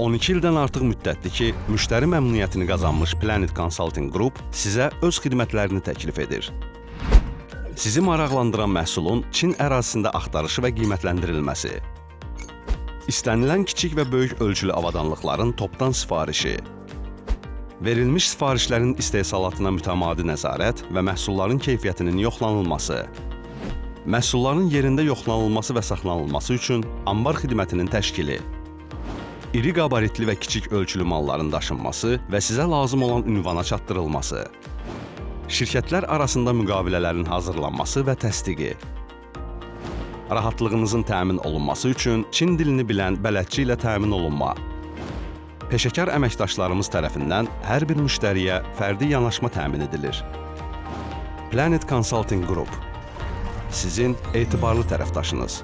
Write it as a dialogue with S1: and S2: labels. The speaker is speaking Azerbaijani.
S1: 12 ildən artıq müddətdir ki, müştəri məmnuniyyətini qazanmış Planet Consulting Group sizə öz xidmətlərini təklif edir. Sizi maraqlandıran məhsulun Çin ərazisində axtarışı və qiymətləndirilməsi, istənilən kiçik və böyük ölçülü avadanlıqların topdan sifarişi, verilmiş sifarişlərin istehsalatına mütəmadi nəzarət və məhsulların keyfiyyətinin yoxlanılması, məhsulların yerində yoxlanılması və saxlanılması üçün anbar xidmətinin təşkili, iri qabaritli və kiçik ölçülü malların daşınması və sizə lazım olan ünvana çatdırılması, şirkətlər arasında müqavilələrin hazırlanması və təsdiqi, rahatlığınızın təmin olunması üçün Çin dilini bilən bələdçi ilə təmin olunma, peşəkar əməkdaşlarımız tərəfindən hər bir müştəriyə fərdi yanaşma təmin edilir. Planet Consulting Group sizin etibarlı tərəfdaşınız.